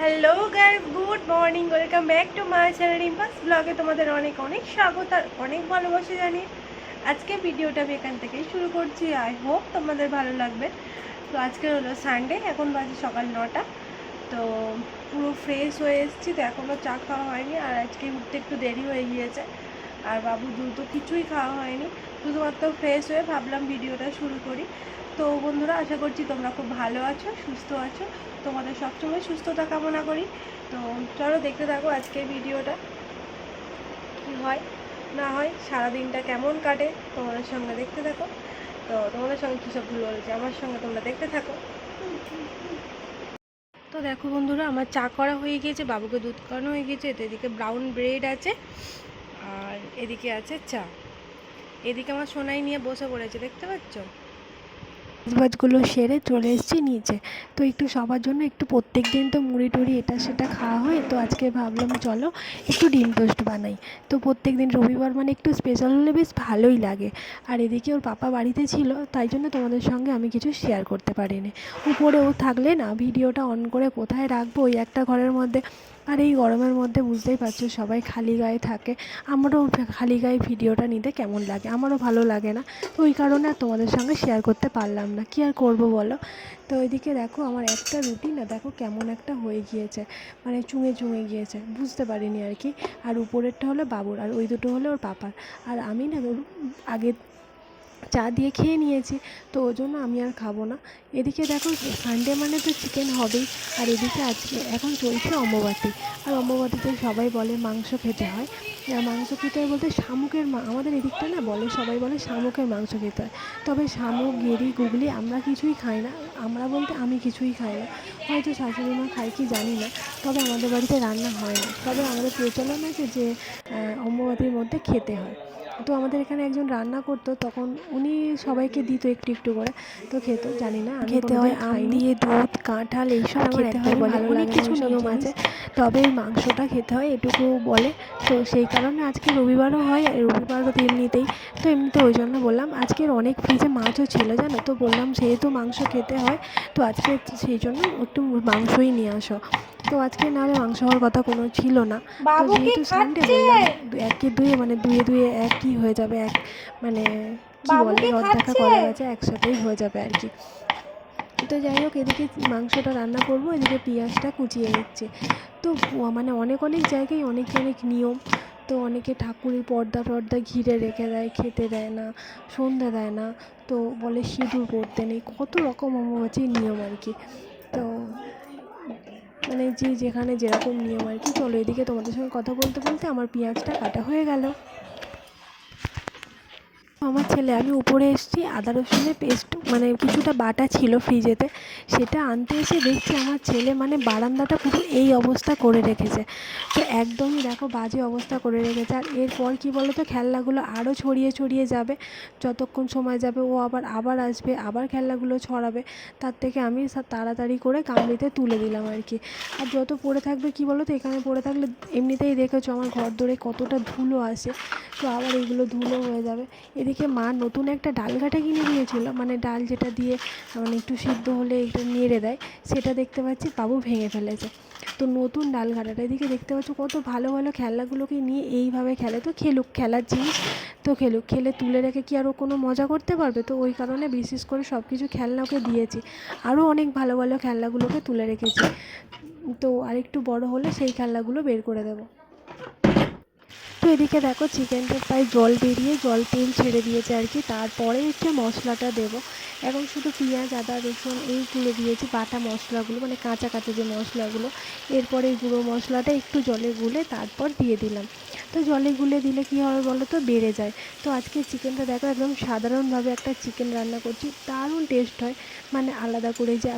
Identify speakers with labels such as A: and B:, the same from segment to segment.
A: Hello guys good morning welcome back to my channel Rimpa's ব্লগে তোমাদের অনেক অনেক স্বাগত আর অনেক ভালোবাসা জানি আজকে ভিডিওটা আমি এখান থেকেই শুরু করছি। আই হোপ তোমাদের ভালো লাগবে। তো আজকে হলো সানডে এখন বাজে সকাল নটা। তো পুরো ফ্রেশ হয়ে এসেছি, তো এখনও চা খাওয়া হয়নি আর আজকে উঠতে একটু দেরি হয়ে গিয়েছে। আর বাবু দ্রুত কিছুই খাওয়া হয়নি, শুধুমাত্র ফ্রেশ হয়ে ভাবলাম ভিডিওটা শুরু করি। তো বন্ধুরা, আশা করছি তোমরা খুব ভালো আছো, সুস্থ আছো। তোমাদের সবসময় সুস্থতা কামনা করি। তো চলো দেখতে থাকো আজকের ভিডিওটা। কি হয়, না হয়, সারাদিনটা কেমন কাটে তোমাদের সঙ্গে দেখতে থাকো। তো তোমাদের সঙ্গে কী সব ভুল বলেছে আমার সঙ্গে তোমরা দেখতে থাকো। তো দেখো বন্ধুরা, আমার চা করা হয়ে গিয়েছে, বাবুকে দুধ করানো হয়ে গিয়েছে তো এদিকে ব্রাউন ব্রেড আছে, আর এদিকে আছে চা। এদিকে আমার সোনাই নিয়ে বসে পড়েছে, দেখতে পাচ্ছ? কাজবাজগুলো সেরে চলে এসেছি নিচে। তো একটু সবার জন্য একটু প্রত্যেক দিন তো মুড়ি টুড়ি এটা সেটা খাওয়া হয়, তো আজকে ভাবলাম চলো একটু ডিম টোস্ট বানাই। তো প্রত্যেক দিন রবিবার মানে একটু স্পেশাল হলে বেশ ভালোই লাগে। আর এদিকে ওর পাপা বাড়িতে ছিল, তাই জন্য তোমাদের সঙ্গে আমি কিছু শেয়ার করতে পারিনি। উপরে ও থাকলে না, ভিডিওটা অন করে কোথায় রাখব? ওই একটা ঘরের মধ্যে আর এই গরমের মধ্যে বুঝতেই পারছ সবাই খালি গায়ে থাকে। আমারও খালি গায়ে ভিডিওটা নিতে কেমন লাগে? আমারও ভালো লাগে না। তো ওই কারণে আর তোমাদের সঙ্গে শেয়ার করতে পারলাম না। কি আর করব বলো? তো ওইদিকে দেখো আমার একটা রুটি না দেখো কেমন একটা হয়ে গিয়েছে। মানে চুঙে চুঙে গিয়েছে। বুঝতে পারিনি আর কি। আর উপরেরটা হলো বাবুর। আর ওই দুটো হলো ওর পাপার। আর আমি না ওর আগে চা দিয়ে খেয়ে নিয়েছি। তো ওই জন্য আমি আর খাব না। এদিকে দেখো সানডে মানে তো চিকেন হবেই। আর এদিকে আজকে এখন চলছে অম্ববাতি। আর অম্ববাতিতে সবাই বলে মাংস খেতে হয়। মাংস খেতে হয় বলতে শামুকের মা আমাদের এদিকটা না বলে সবাই বলে শামুকের মাংস খেতে হয়। তবে শামুক গেরি গুগলি আমরা কিছুই খাই না। আমরা বলতে আমি কিছুই খাই না। হয়তো শাশুড়ি মা খাই কি জানি না। তবে আমাদের বাড়িতে রান্না হয় না। তবে আমাদের প্রচলন আছে যে আহ, মধ্যে খেতে হয়। তো আমাদের এখানে একজন রান্না করতো তখন উনি সবাইকে দিত একটু একটু করে। তো খেত জানি না
B: খেতে হয় আম। দিয়ে দুধ কাঁঠাল এইসব
A: আমার
B: খেতে হয় বলে।
A: ভালো
B: অনেক
A: লাগে
B: কিছু নিয়ম আছে তবে মাংসটা খেতে হয় এটুকু বলে। তো সেই কারণে আজকে রবিবারও হয় আর রবিবারও এমনিতেই তো এমনিতে ওই জন্য বললাম আজকের অনেক ফ্রিজে মাছও ছিল জানো? তো বললাম সেহেতু মাংস খেতে হয় তো আজকে সেই জন্য একটু মাংসই নিয়ে আসো। তো আজকে নাহলে মাংস হওয়ার কথা কোনো ছিল না। তো যেহেতু সানডে? বললাম একে দুয়ে মানে দুয়ে দুয়ে একই হয়ে যাবে এক মানে কি বলে
A: কি
B: রদ দেখা করা গেছে একসাথেই হয়ে যাবে আর কি। তো যাই হোক এদিকে মাংসটা রান্না করব এদিকে পেঁয়াজটা কুচিয়ে নিচ্ছে। তো মানে অনেক অনেক জায়গায় অনেক অনেক নিয়ম। তো অনেকে ঠাকুরের পর্দা টর্দা ঘিরে রেখে দেয় খেতে দেয় না সন্ধে দেয় না। তো বলে সিঁদুর পরতে নেই কত রকম অমাবাসীর নিয়ম আর কি। তো মানে যে যেখানে যেরকম নিয়ম আর কি চলো এদিকে তোমাদের সঙ্গে কথা বলতে বলতে আমার পেঁয়াজটা কাটা হয়ে গেল। আমার ছেলে আমি উপরে এসছি আদা রসুনের পেস্ট মানে কিছুটা বাটা ছিল ফ্রিজেতে, সেটা আনতে এসে দেখছি আমার ছেলে মানে বারান্দাটা পুরো এই অবস্থা করে রেখেছে। তো একদমই দেখো বাজে অবস্থা করে রেখেছে। আর এরপর কী বলো তো খেলনাগুলো আরও ছড়িয়ে ছড়িয়ে যাবে, যতক্ষণ সময় যাবে ও আবার আবার আসবে, আবার খেলনাগুলো ছড়াবে, তার থেকে আমি তাড়াতাড়ি করে কামড়িতে তুলে দিলাম আর কি। আর যত পড়ে থাকবে কী বলো তো এখানে পড়ে থাকলে এমনিতেই দেখেছ আমার ঘর দৌড়ে কতটা ধুলো আসে, তো আবার এগুলো ধুলো হয়ে যাবে। এদিকে মা নতুন একটা ডাল ঘাটা কিনে দিয়েছিল মানে ডাল যেটা দিয়ে মানে একটু সিদ্ধ হলে এটা নেড়ে দেয়, সেটা দেখতে পাচ্ছি বাবু ভেঙে ফেলেছে। তো নতুন ডাল ঘাটাটা এদিকে দেখতে পাচ্ছ কত ভালো ভালো খেলনাগুলোকে নিয়ে এইভাবে খেলে। তো খেলুক, খেলার জিনিস তো খেলুক, খেলে তুলে রেখে কি আরও কোনো মজা করতে পারবে? তো ওই কারণে বিশেষ করে সব কিছু খেলনা ওকে দিয়েছি। আরও অনেক ভালো ভালো খেলনাগুলোকে তুলে রেখেছি। তো আরেকটু বড় হলে সেই খেলনাগুলো বের করে দেবো। তো এদিকে দেখো চিকেনটা প্রায় জল বেরিয়ে জল তেল ছেড়ে দিয়েছে আর কি। তারপরে হচ্ছে মশলাটা দেবো। এখন শুধু পেঁয়াজ, আদা, রসুন এইগুলো দিয়েছি, বাটা মশলাগুলো মানে কাঁচা কাঁচা যে মশলাগুলো। এরপরে এই গুঁড়ো মশলাটা একটু জলে গুলে তারপর দিয়ে দিলাম। তো জলে গুলে দিলে কী হবে বলো তো? বেড়ে যায়। তো আজকে চিকেনটা দেখো একদম সাধারণভাবে একটা চিকেন রান্না করছি। দারুণ টেস্ট হয়। মানে আলাদা করে যে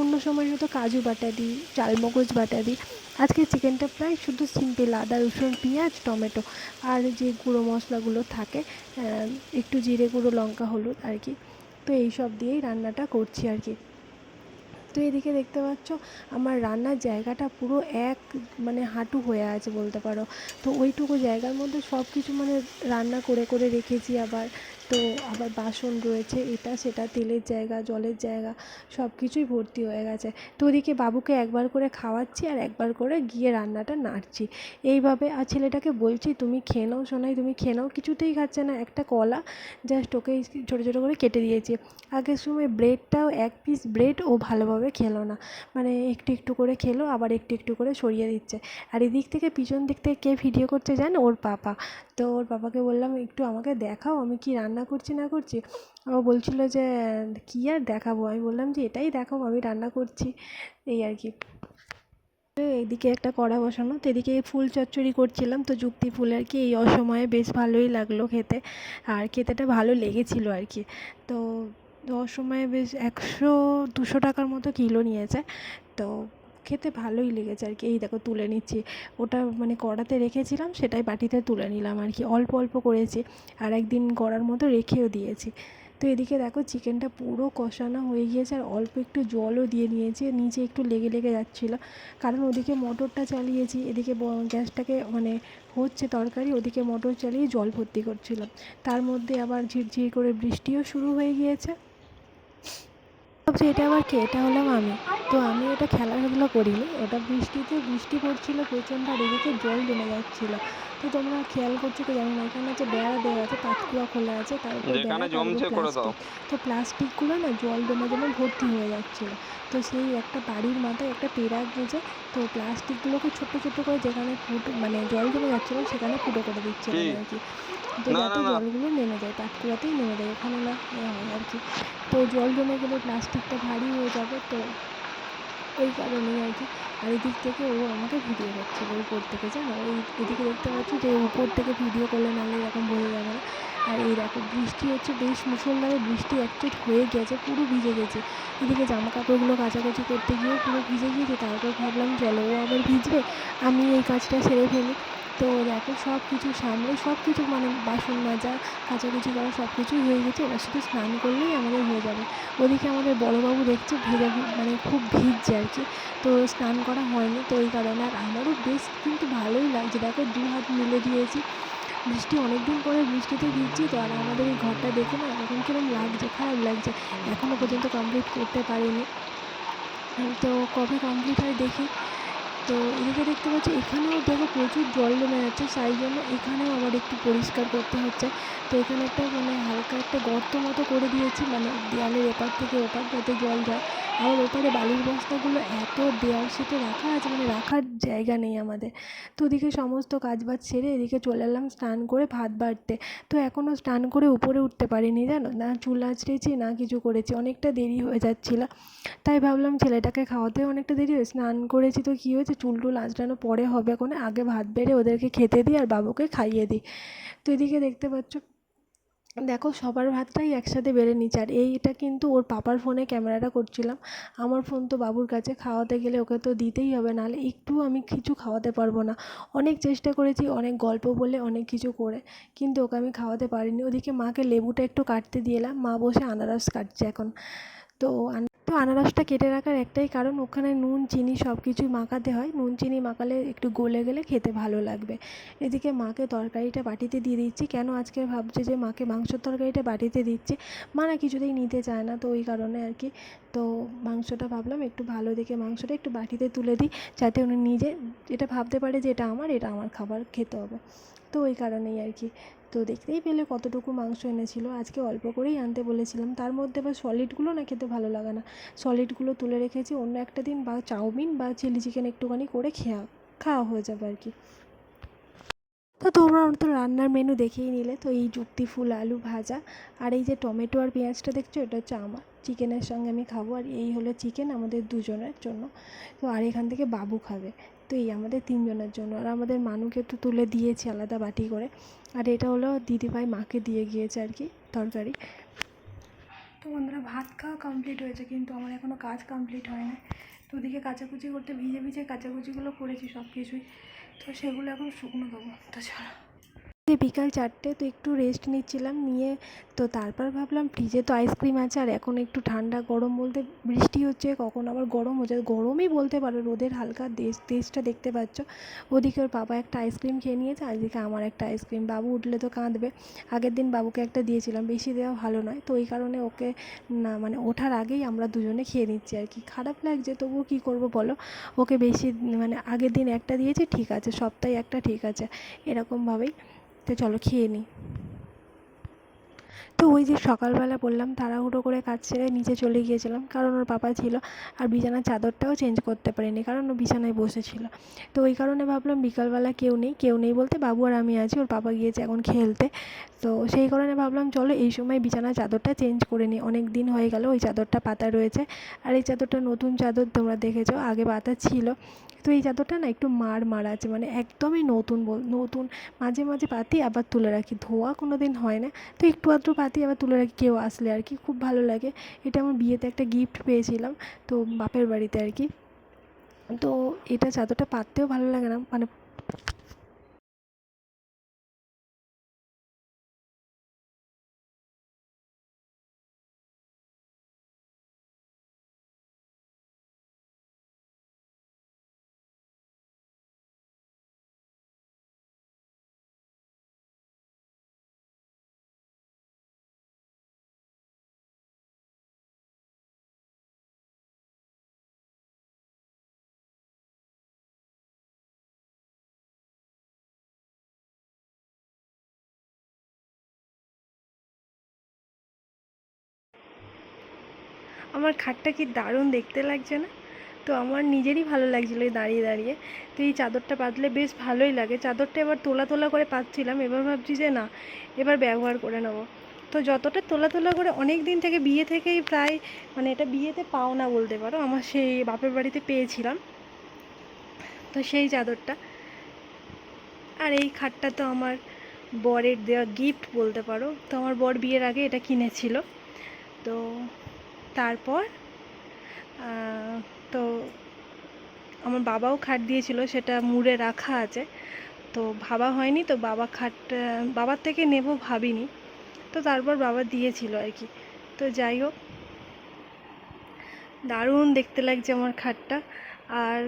B: অন্য সময় হয়তো কাজু বাটা দিই, চালমগজ বাটা দিই। আজকে চিকেনটা প্রায় শুধু সিম্পল আদা, রসুন, পেঁয়াজ, টমেটো আর যে গুঁড়ো মশলাগুলো থাকে একটু জিরে গুঁড়ো, লঙ্কা, হলুদ আর কি। তো এই সব দিয়েই রান্নাটা করছি আর কি। তো এদিকে দেখতে পাচ্ছ, আমার রান্নার জায়গাটা পুরো এক মানে হাঁটু হয়ে আছে বলতে পারো। তো ওইটুকু জায়গার মধ্যে সব কিছু মানে রান্না করে করে রেখেছি আবার। তো আবার বাসন রয়েছে, এটা সেটা, তেলের জায়গা, জলের জায়গা সব কিছুই ভর্তি হয়ে গেছে। তো ওদিকে বাবুকে একবার করে খাওয়াচ্ছি আর একবার করে গিয়ে রান্নাটা নাড়ছি। এইভাবে, আর ছেলেটাকে বলছি, তুমি খেয়ে নাও সোনাই, তুমি খেয়ে নাও, কিছুতেই খাচ্ছে না। একটা কলা জাস্ট ওকে ছোটো ছোটো করে কেটে দিয়েছি। আগের সময় ব্রেডটাও এক পিস ব্রেড ও ভালোভাবে খেলো না। মানে একটু একটু করে খেলো, আবার একটু একটু করে সরিয়ে দিচ্ছে। আর এদিক থেকে, পিছন দিক থেকে কে ভিডিও করছে জানো? ওর পাপা। তো ওর পাপাকে বললাম, একটু আমাকে দেখাও, আমি কি রান্না করছি না করছি, ও বলছিলো যে, কী আর দেখাবো? আমি বললাম যে, এটাই দেখাও, আমি রান্না করছি। এই আর কি। তো এইদিকে একটা কড়া বসানো, তো এদিকে ফুল চচ্চড়ি করছিলাম, তো যুক্তি ফুল আর কি, এই অসময়ে বেশ ভালোই লাগল খেতে, আর খেতেটা ভালো লেগেছিলো আর কি। তো অসময়ে বেশ একশো, দুশো টাকার মতো কিলো নিয়েছে, তো খেতে ভালোই লেগেছে আর কি এই দেখো তুলে নিচ্ছি। ওটা মানে কড়াতে রেখেছিলাম, সেটাই বাটিতে তুলে নিলাম আর কি অল্প অল্প করেছি আর একদিন করার মতো রেখেও দিয়েছি। তো এদিকে দেখো চিকেনটা পুরো কষানো হয়ে গিয়েছে আর অল্প একটু জলও দিয়ে নিয়েছি, নিচে একটু লেগে লেগে যাচ্ছিল। কারণ ওদিকে মোটরটা চালিয়েছি, এদিকে গ্যাসটাকে মানে হচ্ছে তরকারি, ওদিকে মোটর চালিয়ে জল ভর্তি করছিলাম। তার মধ্যে আবার ঝিরঝির করে বৃষ্টিও শুরু হয়ে গিয়েছে। ভাবছি এটা আবার কে? এটা হলাম আমি। তো আমি এটা খেলাধুলা করিনি। ওটা বৃষ্টিতে বৃষ্টি পড়ছিল, প্রচণ্ড আর এদিকে জল জমে যাচ্ছিল। তো তোমরা খেয়াল করছ কি জানি না এখানে হচ্ছে বেড়া দেওয়া আছে পাতকুয়া খোলা আছে তারপর
C: যেখানে জমছে করে দাও
B: তো প্লাস্টিকগুলো না জল জমে জমে ভর্তি হয়ে যাচ্ছিল। তো সেই একটা বাড়ির মাথায় একটা পেরাক গেছে তো প্লাস্টিকগুলোকে ছোট্ট ছোট্ট করে যেখানে ফুটো মানে জল জমে যাচ্ছিল সেখানে ফুটো করে দিচ্ছিল
C: কি?
B: আর কি। তো যাতে। জলগুলো নেমে যায় পাতকুয়াতেই নেমে যায় ওখানে না হয় আর কি। তো জল জমে গেলে প্লাস্টিকটা ভারী হয়ে যাবে তো ওই কারণেই আর কি আর এদিক থেকে ও আমাকে ভিডিও করছিল উপর থেকে, জানো? ওই এদিকে দেখতে পাচ্ছি যে উপর থেকে ভিডিও করলে নাহলে এরকম বোঝা যাবে না। আর এই দেখো, বৃষ্টি হচ্ছে বেশ মুসলধারে বৃষ্টি একচুট হয়ে গেছে, পুরো ভিজে গেছে। এদিকে জামা কাপড়গুলো কাচাকাচি করতে গিয়ে পুরো ভিজে গিয়েছে, তারপর ভাবলাম, চলো, ও আবার ভিজবে? আমি এই কাজটা সেরে ফেলি। তো দেখো সব কিছু সামলে সব কিছু মানে বাসন মাজা, কাচাকুচি করা সব কিছুই হয়ে গেছে। এবার শুধু স্নান করলেই আমাদের হয়ে যাবে। ওদিকে আমাদের বড়োবাবু দেখছে ভেজা মানে খুব ভিজছে আর কি। তো স্নান করা হয়নি তো ওই কারণে আর আমারও বেশ কিন্তু ভালোই লাগছে। দেখো দু হাত মিলে দিয়েছি। বৃষ্টি অনেক দিন পরে বৃষ্টিতে ভিজছি তো আর আমাদের এই ঘরটা দেখে না এখন কিরম লাগছে, খারাপ লাগছে। এখনও পর্যন্ত কমপ্লিট করতে পারিনি। তো কবে কমপ্লিট হয় দেখি। তো এদিকে দেখতে পাচ্ছি, এখানেও দেখো প্রচুর জল জমে যাচ্ছে, সেই জন্য এখানেও আবার একটু পরিষ্কার করতে হচ্ছে। তো এখানে একটা মানে হালকা একটা গর্ত মতো করে দিয়েছি মানে দেওয়ালের এপার থেকে ওপার যাতে জল যায়। আবার ওপারে বালির বস্তাগুলো এত দেওয়াল সেটে রাখা আছে মানে রাখার জায়গা নেই আমাদের। তো ওদিকে সমস্ত কাজবাজ সেরে এদিকে চলে এলাম স্নান করে ভাত বাড়তে। তো এখনও স্নান করে উপরে উঠতে পারিনি জানো? না চুল আঁচড়েছি, না কিছু করেছি। অনেকটা দেরি হয়ে যাচ্ছিল। তাই ভাবলাম ছেলেটাকে খাওয়াতেও অনেকটা দেরি হয়েছে স্নান করেছি তো কী হয়েছে? চুল টুল আঁচড়ানো পরে হবে কোনো। আগে ভাত বেড়ে ওদেরকে খেতে দিই আর বাবুকে খাইয়ে দিই। তো এদিকে দেখতে পাচ্ছ দেখো সবার ভাতটাই একসাথে বেড়ে নিচ্ছে। আর এইটা কিন্তু ওর পাপার ফোনে ক্যামেরাটা করছিলাম। আমার ফোন তো বাবুর কাছে, খাওয়াতে গেলে ওকে তো দিতেই হবে, নাহলে একটু আমি কিছু খাওয়াতে পারব না। অনেক চেষ্টা করেছি, অনেক গল্প বলে অনেক কিছু করে, কিন্তু ওকে আমি খাওয়াতে পারিনি। ওদিকে মাকে লেবুটা একটু কাটতে দিয়ে এলাম, মা বসে আনারস কাটছে এখন। তো তো আনারসটা কেটে রাখার একটাই কারণ, ওখানে নুন, চিনি সব কিছুই মাখাতে হয়। নুন, চিনি মাখালে একটু গলে গেলে খেতে ভালো লাগবে। এদিকে মাকে তরকারিটা বাটিতে দিয়ে দিচ্ছি। কেন আজকে ভাবছে যে মাকে মাংসের তরকারিটা বাটিতে দিচ্ছি? মা না কিছুতেই নিতে চায় না, তো ওই কারণে আর কি। তো মাংসটা ভাবলাম একটু ভালো দেখে মাংসটা একটু বাটিতে তুলে দিই, যাতে উনি নিজে এটা ভাবতে পারে যে এটা আমার এটা আমার খাবার, খেতে হবে। তো ওই কারণেই আর কি। তো দেখতেই পেলে কতটুকু মাংস এনেছিল। আজকে অল্প করেই আনতে বলেছিলাম। তার মধ্যে আবার সলিডগুলো না খেতে ভালো লাগে না। সলিডগুলো তুলে রেখেছি, অন্য একটা দিন বা চাউমিন বা চিলি চিকেন একটুখানি করে খেয়া, খাওয়া হয়ে যাবে আর কি। তো তোমরা তো রান্নার মেনু দেখেই নিলে। তো এই যুক্তি ফুল, আলু ভাজা আর এই যে টমেটো আর পেঁয়াজটা দেখছ? এটা হচ্ছে আমার। চিকেনের সঙ্গে আমি খাব। আর এই হলো চিকেন আমাদের দুজনের জন্য। তো আর এখান থেকে বাবু খাবে। তো এই আমাদের তিনজনের জন্য। আর আমাদের মানুকে তো তুলে দিয়েছি আলাদা বাটি করে। আর এটা হলো দিদিভাই মাকে দিয়ে গিয়েছে আর কি তরকারি। তো বন্ধুরা, ভাত খাওয়া কমপ্লিট হয়েছে, কিন্তু আমার এখনও কাজ কমপ্লিট হয় না। তো ওদিকে কাচাকুচি করতে, ভিজে ভিজে কাচাকুচিগুলো করেছি সব কিছুই তো সেগুলো এখন শুকনো দেবো। তো যে বিকাল চারটে, তো একটু রেস্ট নিচ্ছিলাম, নিয়ে তো তারপর ভাবলাম ফ্রিজে তো আইসক্রিম আছে, আর এখন একটু ঠান্ডা গরম বলতে বৃষ্টি হচ্ছে, কখন আবার গরম হচ্ছে, গরমই বলতে পারো, রোদের হালকা দেশ, দেশটা দেখতে পাচ্ছ। ওদিকে ওর বাবা একটা আইসক্রিম খেয়ে নিয়েছে, আর এদিকে আমার একটা আইসক্রিম বাবু উঠলে তো কাঁদবে। আগের দিন বাবুকে একটা দিয়েছিলাম, বেশি দেওয়া ভালো নয়, তো ওই কারণে ওকে না মানে ওঠার আগেই আমরা দুজনে খেয়ে নিচ্ছি আর কি। খারাপ লাগছে, তবুও কী করব বলো? ওকে বেশি মানে আগের দিন একটা দিয়েছি, ঠিক আছে, সপ্তাহে একটা ঠিক আছে এরকমভাবেই তো চলো খেয়ে নিই তো ওই যে সকালবেলা বললাম, তাড়াহুড়ো করে কাজ সেরে নিচে চলে গিয়েছিলাম। কারণ ওর পাপা ছিল আর বিছানার চাদরটাও চেঞ্জ করতে পারিনি, কারণ ও বিছানায় বসেছিল। তো ওই কারণে ভাবলাম বিকালবেলা কেউ নেই কেউ নেই বলতে বাবু আর আমি আছি, ওর পাপা গিয়েছে এখন খেলতে। তো সেই কারণে ভাবলাম, চলো এই সময় বিছানার চাদরটা চেঞ্জ করে নিই। অনেক দিন হয়ে গেল, ওই চাদরটা পাতা রয়েছে। আর এই চাদরটা নতুন চাদর তোমরা দেখেছ, আগে পাতা ছিল। তো এই চাদরটা না একটু মার মার আছে মানে একদমই নতুন বল, নতুন, মাঝে মাঝে পাতি আবার তুলে রাখি, ধোয়া কোনো দিন হয় না। তো একটু আধটু পাতি আবার তুলে রাখি কেউ আসলে আর কি, খুব ভালো লাগে। এটা আমার বিয়েতে একটা গিফট পেয়েছিলাম, তো বাপের বাড়িতে আর কি। তো এটা চাদরটা পাততেও ভালো লাগে না মানে
A: আমার খাটটা কি দারুণ দেখতে লাগছে না? তো আমার নিজেরই ভালো লাগছিল দাঁড়িয়ে দাঁড়িয়ে। তো এই চাদরটা পাতলে বেশ ভালোই লাগে। চাদরটা এবার তোলা তোলা করে পাতছিলাম, এবার ভাবছি যে না, এবার ব্যবহার করে নেব। তো যতটা তোলা তোলা করে অনেক দিন থেকে বিয়ে থেকেই প্রায় মানে এটা বিয়েতে পাও না বলতে পারো, আমার সেই বাপের বাড়িতে পেয়েছিলাম। তো সেই চাদরটা। আর এই খাটটা তো আমার বরের দেওয়া গিফট বলতে পারো। তো আমার বর বিয়ের আগে এটা কিনেছিল। তো তারপর তো আমার বাবাও খাট দিয়েছিল, সেটা মুড়ে রাখা আছে। তো ভাবা হয়নি, তো বাবা খাট, বাবার থেকে নেব ভাবিনি। তো তারপর বাবা দিয়েছিল আর কি। তো যাই হোক, দারুণ দেখতে লাগছে আমার খাটটা। আর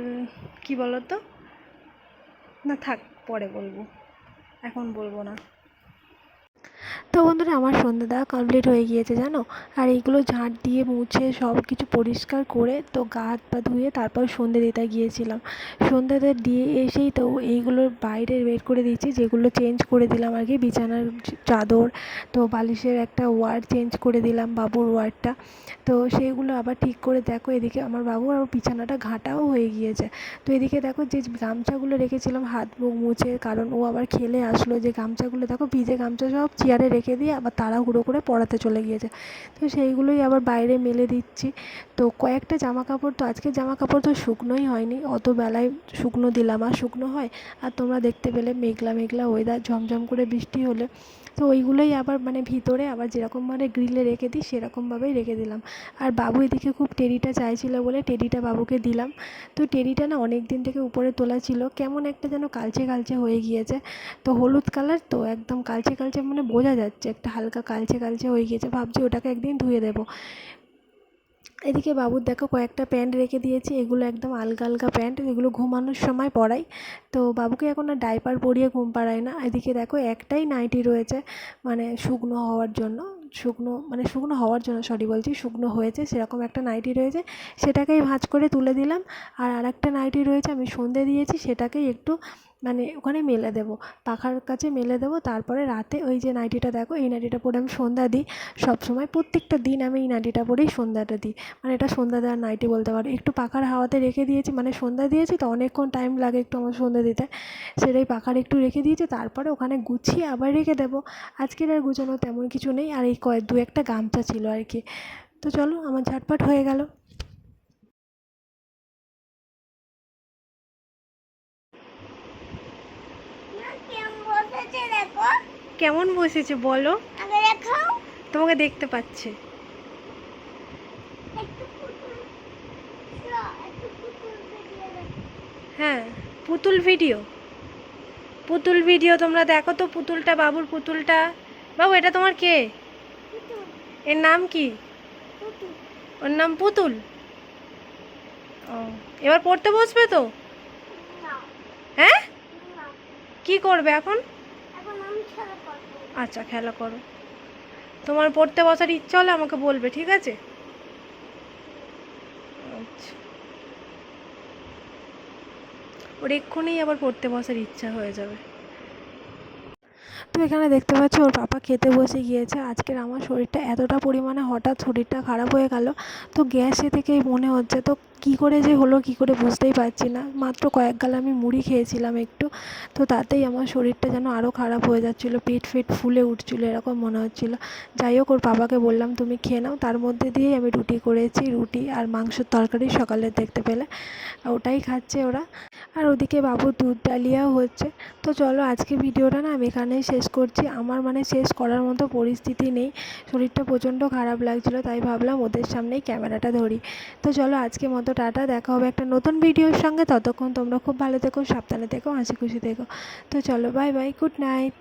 A: কি বলো তো না থাক, পরে বলব। এখন বলব না।
B: তো বন্ধুরা, আমার সন্ধ্যা দেওয়া কমপ্লিট হয়ে গিয়েছে, জানো? আর এইগুলো ঝাঁট দিয়ে মুছে সব কিছু পরিষ্কার করে তো গা হাত পা ধুয়ে তারপর সন্ধে দিতে গিয়েছিলাম। সন্ধ্যাতে দিয়ে এসেই তো এইগুলোর বাইরে বের করে দিয়েছি, যেগুলো চেঞ্জ করে দিলাম আগে বিছানার চাদর, তো বালিশের একটা ওয়ার্ড চেঞ্জ করে দিলাম বাবুর ওয়ার্ডটা তো সেইগুলো আবার ঠিক করে দেখো, এদিকে আমার বাবুর আর বিছানাটা ঘাঁটাও হয়ে গিয়েছে। তো এদিকে দেখো যে গামছাগুলো রেখেছিলাম, হাত মুখ মুছে, কারণ ও আবার খেলে আসলো যে গামছাগুলো, দেখো ভিজে গামছা সব চেয়ারে রেখে দিয়ে আবার তাড়াহুড়ো করে পড়াতে চলে গিয়েছে। তো সেইগুলোই আবার বাইরে মেলে দিচ্ছি। তো কয়েকটা জামা কাপড় তো আজকে জামা কাপড় তো শুকনোই হয়নি, অত বেলায় শুকনো দিলাম। আর শুকনো হয়, আর তোমরা দেখতে পেলে মেঘলা মেঘলা ওয়েদার ঝমঝম করে বৃষ্টি হলে তো ওইগুলোই আবার মানে ভিতরে আবার যেরকমভাবে গ্রিলে রেখে দিই, সেরকমভাবেই রেখে দিলাম। আর বাবু এদিকে খুব টেরিটা চাইছিল বলে টেরিটা বাবুকে দিলাম। তো টেরিটা না অনেক দিন থেকে উপরে তোলা ছিল, কেমন একটা যেন কালচে কালচে হয়ে গিয়েছে। তো হলুদ কালার তো একদম কালচে কালচে মানে বোঝা যাচ্ছে, একটা হালকা কালচে কালচে হয়ে গিয়েছে। ভাবছি ওটাকে একদিন ধুয়ে দেবো। এদিকে বাবুর দেখো কয়েকটা প্যান্ট রেখে দিয়েছি। এগুলো একদম আলগা আলগা প্যান্ট, এগুলো ঘুমানোর সময় পরাই। তো বাবুকে এখন আর ডাইপার পরিয়ে ঘুম পাড়াই না। এদিকে দেখো একটাই নাইটি রয়েছে মানে শুকনো হওয়ার জন্য। শুকনো মানে শুকনো হওয়ার জন্য সরি বলছি, শুকনো হয়েছে, সেরকম একটা নাইটি রয়েছে। সেটাকেই ভাঁজ করে তুলে দিলাম। আর আরেকটা নাইটি রয়েছে, আমি সন্ধে দিয়েছি, সেটাকেই একটু মানে ওখানে মেলে দেবো। পাখার কাছে মেলে দেবো। তারপরে রাতে ওই যে নাইটিটা দেখো, এই নাইটিটা পরে আমি সন্ধ্যা দিই। সব সময় প্রত্যেকটা দিন আমি এই নাইটিটা পরেই সন্ধ্যাটা দিই। মানে এটা সন্ধ্যা দেওয়ার নাইটি বলতে পারো। একটু পাখার হাওয়াতে রেখে দিয়েছি। মানে সন্ধ্যা দিয়েছি তো অনেকক্ষণ টাইম লাগে একটু আমার সন্ধ্যা দিতে। সেটাই পাখার একটু রেখে দিয়েছি। তারপরে ওখানে গুছিয়ে আবার রেখে দেবো। আজকের আর গুছানো তেমন কিছু নেই। আর এই কয়েক, দু একটা গামছা ছিল আর কি। তো চলো, আমার ঝটপট হয়ে গেল
C: কেমন বসেছে দেখো
A: কেমন বসেছে বলো? তোমাকে দেখতে পাচ্ছে। হ্যাঁ পুতুল ভিডিও। পুতুল ভিডিও তোমরা দেখো তো পুতুলটা বাবুর পুতুলটা। বাবু এটা তোমার কে? এর নাম কি? ওর নাম পুতুল? ও এবার পড়তে বসবে তো? হ্যাঁ? কি করবে এখন? আচ্ছা খেলা করো। তোমার পড়তে বসার ইচ্ছা হলে আমাকে বলবে, ঠিক আছে? আচ্ছা। ওর এক্ষুনি আবার পড়তে বসার ইচ্ছা হয়ে যাবে।
B: তো এখানে দেখতে পাচ্ছ, ওর পাপা খেতে বসে গিয়েছে। আজকের আমার শরীরটা এতটা পরিমাণে হঠাৎ শরীরটা খারাপ হয়ে গেল, তো গ্যাসে থেকেই মনে হচ্ছে, তো কী করে যে হলো, কী করে বুঝতেই পারছি না। মাত্র কয়েক গাল আমি মুড়ি খেয়েছিলাম একটু। তো তাতেই আমার শরীরটা যেন আরও খারাপ হয়ে যাচ্ছিল, পেট ফেট ফুলে উঠছিলো এরকম মনে হচ্ছিল। যাই হোক, ওর বাবাকে বললাম, তুমি খেয়ে নাও। তার মধ্যে দিয়েই আমি রুটি করেছি, রুটি আর মাংসের তরকারি সকালে দেখতে পেলে। ওটাই খাচ্ছে ওরা। আর ওদিকে বাবুর দুধ ডালিয়াও হচ্ছে। তো চলো, আজকে ভিডিওটা না আমি এখানেই শেষ করছি। আমার মানে শেষ করার মতো পরিস্থিতি নেই। শরীরটা প্রচণ্ড খারাপ লাগছিল, তাই ভাবলাম ওদের সামনেই ক্যামেরাটা ধরি। তো চলো, আজকে মতো টাটা, দেখা হবে একটা নতুন ভিডিওর সঙ্গে। ততক্ষণ তোমরা খুব ভালো থেকো, সাবধানে থেকো, হাসি খুশি থেকো। তো চলো বাই বাই গুড নাইট